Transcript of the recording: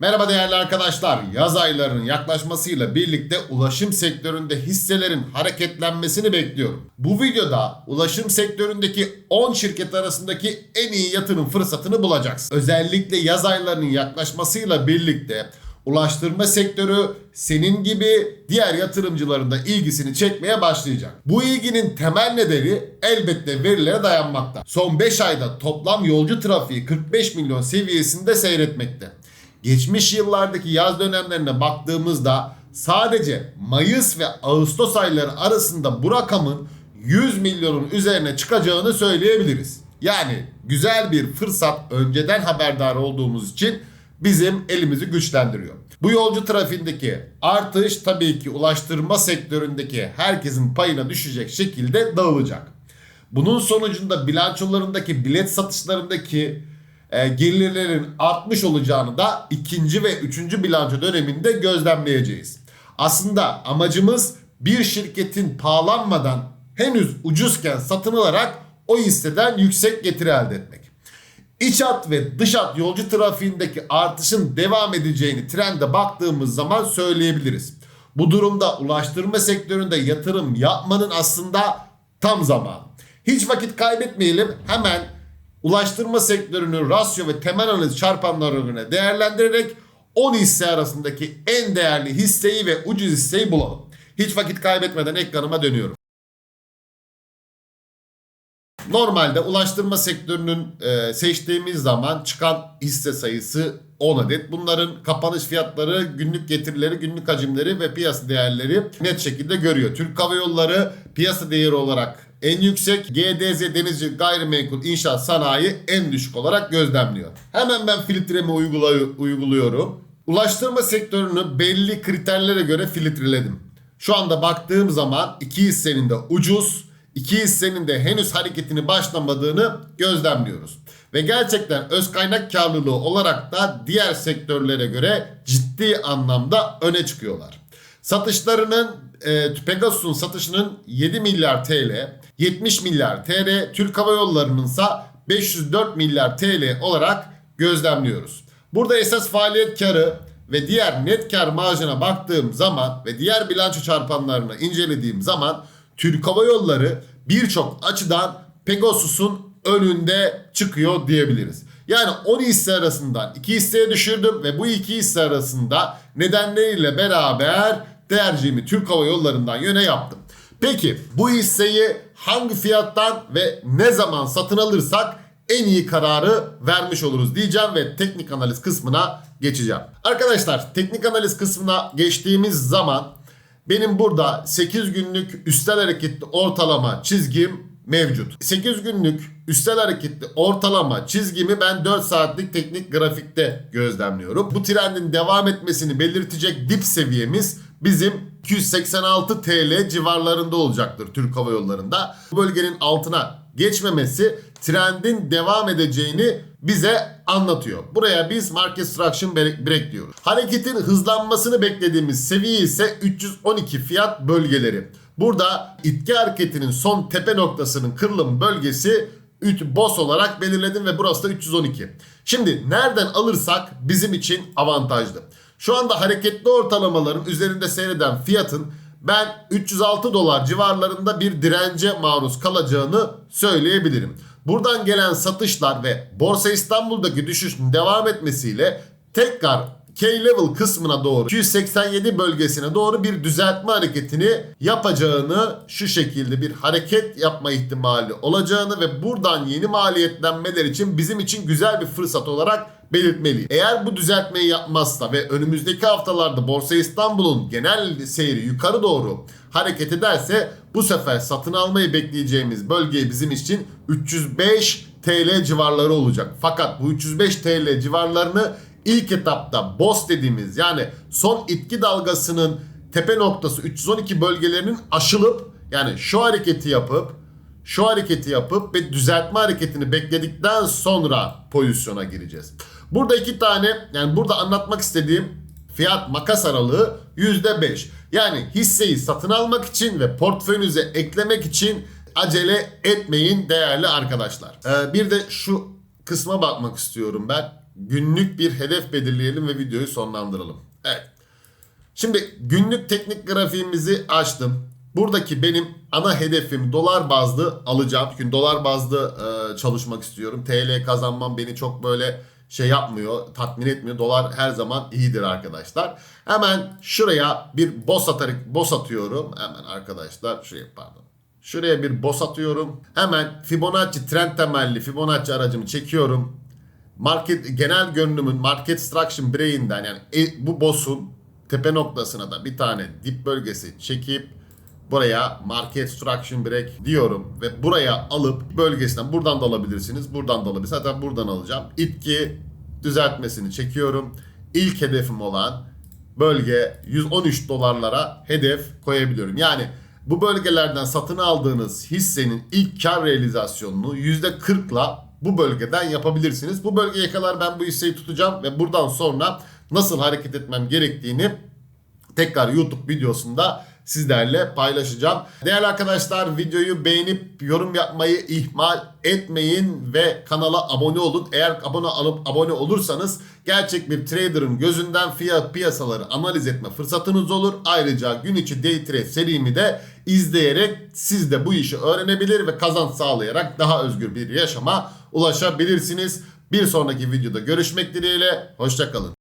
Merhaba değerli arkadaşlar. Yaz aylarının yaklaşmasıyla birlikte ulaşım sektöründe hisselerin hareketlenmesini bekliyorum. Bu videoda ulaşım sektöründeki 10 şirket arasındaki en iyi yatırım fırsatını bulacaksın. Özellikle yaz aylarının yaklaşmasıyla birlikte ulaştırma sektörü senin gibi diğer yatırımcıların da ilgisini çekmeye başlayacak. Bu ilginin temel nedeni elbette verilere dayanmakta. Son 5 ayda toplam yolcu trafiği 45 milyon seviyesinde seyretmekte. Geçmiş yıllardaki yaz dönemlerine baktığımızda sadece Mayıs ve Ağustos ayları arasında bu rakamın 100 milyonun üzerine çıkacağını söyleyebiliriz. Yani güzel bir fırsat önceden haberdar olduğumuz için bizim elimizi güçlendiriyor. Bu yolcu trafiğindeki artış tabii ki ulaştırma sektöründeki herkesin payına düşecek şekilde dağılacak. Bunun sonucunda bilançolarındaki bilet satışlarındaki e, gelirlerin artmış olacağını da ikinci ve üçüncü bilanço döneminde gözlemleyeceğiz. Aslında amacımız bir şirketin pahalanmadan henüz ucuzken satın alarak o hisseden yüksek getiri elde etmek. İç hat ve dış hat yolcu trafiğindeki artışın devam edeceğini trende baktığımız zaman söyleyebiliriz. Bu durumda ulaştırma sektöründe yatırım yapmanın aslında tam zamanı. Hiç vakit kaybetmeyelim hemen ulaştırma sektörünün rasyo ve temel analiz çarpanlarına değerlendirerek 10 hisse arasındaki en değerli hisseyi ve ucuz hisseyi bulalım. Hiç vakit kaybetmeden ekranıma dönüyorum. Normalde ulaştırma sektörünün e, seçtiğimiz zaman çıkan hisse sayısı 10 adet. Bunların kapanış fiyatları, günlük getirileri, günlük hacimleri ve piyasa değerleri net şekilde görüyor. Türk Hava Yolları piyasa değeri olarak en yüksek, GDZ Denizci Gayrimenkul İnşaat Sanayi en düşük olarak gözlemliyor. Hemen ben filtremi uyguluyorum. Ulaştırma sektörünü belli kriterlere göre filtreledim. Şu anda baktığım zaman iki hissenin de ucuz, iki hissenin de henüz hareketini başlamadığını gözlemliyoruz. Ve gerçekten öz kaynak karlılığı olarak da diğer sektörlere göre ciddi anlamda öne çıkıyorlar. Satışlarının e, Pegasus'un satışının 7 milyar TL, 70 milyar TL, Türk Hava Yolları'nın ise 504 milyar TL olarak gözlemliyoruz. Burada esas faaliyet karı ve diğer net kar marjına baktığım zaman ve diğer bilanço çarpanlarını incelediğim zaman Türk Hava Yolları birçok açıdan Pegasus'un önünde çıkıyor diyebiliriz. Yani 10 hisse arasından 2 hisseye düşürdüm ve bu iki hisse arasında nedenleriyle beraber tercihimi Türk Hava Yolları'ndan yöne yaptım. Peki bu hisseyi hangi fiyattan ve ne zaman satın alırsak en iyi kararı vermiş oluruz diyeceğim ve teknik analiz kısmına geçeceğim. Arkadaşlar teknik analiz kısmına geçtiğimiz zaman benim burada 8 günlük üstel hareketli ortalama çizgim mevcut. 8 günlük üstel hareketli ortalama çizgimi ben 4 saatlik teknik grafikte gözlemliyorum. Bu trendin devam etmesini belirtecek dip seviyemiz bizim 286 TL civarlarında olacaktır Türk Hava Yolları'nda. Bu bölgenin altına geçmemesi trendin devam edeceğini bize anlatıyor. Buraya biz market structure break diyoruz. Hareketin hızlanmasını beklediğimiz seviye ise 312 fiyat bölgeleri. Burada itki hareketinin son tepe noktasının kırılım bölgesi 3 boss olarak belirledim ve burası da 312. Şimdi nereden alırsak bizim için avantajlı. Şu anda hareketli ortalamaların üzerinde seyreden fiyatın ben 306 dolar civarlarında bir dirence maruz kalacağını söyleyebilirim. Buradan gelen satışlar ve Borsa İstanbul'daki düşüşün devam etmesiyle tekrar K-level kısmına doğru 287 bölgesine doğru bir düzeltme hareketini yapacağını şu şekilde bir hareket yapma ihtimali olacağını ve buradan yeni maliyetlenmeler için bizim için güzel bir fırsat olarak belirtmeliyim. Eğer bu düzeltmeyi yapmazsa ve önümüzdeki haftalarda Borsa İstanbul'un genel seyri yukarı doğru hareket ederse bu sefer satın almayı bekleyeceğimiz bölge bizim için 305 TL civarları olacak. Fakat bu 305 TL civarlarını ilk etapta BOS dediğimiz yani son itki dalgasının tepe noktası 312 bölgelerinin aşılıp yani şu hareketi yapıp şu hareketi yapıp ve düzeltme hareketini bekledikten sonra pozisyona gireceğiz. Burada iki tane yani burada anlatmak istediğim fiyat makas aralığı %5. Yani hisseyi satın almak için ve portföyünüze eklemek için acele etmeyin değerli arkadaşlar. Ee, bir de şu kısma bakmak istiyorum ben. günlük bir hedef belirleyelim ve videoyu sonlandıralım. Evet. Şimdi günlük teknik grafiğimizi açtım. Buradaki benim ana hedefim dolar bazlı alacağım. Çünkü dolar bazlı e, çalışmak istiyorum. TL kazanmam beni çok böyle şey yapmıyor, tatmin etmiyor. Dolar her zaman iyidir arkadaşlar. Hemen şuraya bir boss atarak boss atıyorum. Hemen arkadaşlar şuraya pardon. Şuraya bir boss atıyorum. Hemen Fibonacci trend temelli Fibonacci aracımı çekiyorum. Market genel görünümün market struction brain'den yani e- bu boss'un tepe noktasına da bir tane dip bölgesi çekip buraya market struction break diyorum ve buraya alıp bölgesinden buradan da alabilirsiniz. Buradan da alabilirsiniz. Zaten buradan alacağım. İtki düzeltmesini çekiyorum. İlk hedefim olan bölge 113 dolarlara hedef koyabiliyorum. Yani bu bölgelerden satın aldığınız hissenin ilk kar realizasyonunu %40'la bu bölgeden yapabilirsiniz. Bu bölgeye kadar ben bu hisseyi tutacağım ve buradan sonra nasıl hareket etmem gerektiğini tekrar YouTube videosunda sizlerle paylaşacağım. Değerli arkadaşlar videoyu beğenip yorum yapmayı ihmal etmeyin ve kanala abone olun. Eğer abone alıp abone olursanız gerçek bir trader'ın gözünden fiyat piyasaları analiz etme fırsatınız olur. Ayrıca gün içi day trade serimi de izleyerek siz de bu işi öğrenebilir ve kazanç sağlayarak daha özgür bir yaşama ulaşabilirsiniz. Bir sonraki videoda görüşmek dileğiyle. Hoşçakalın.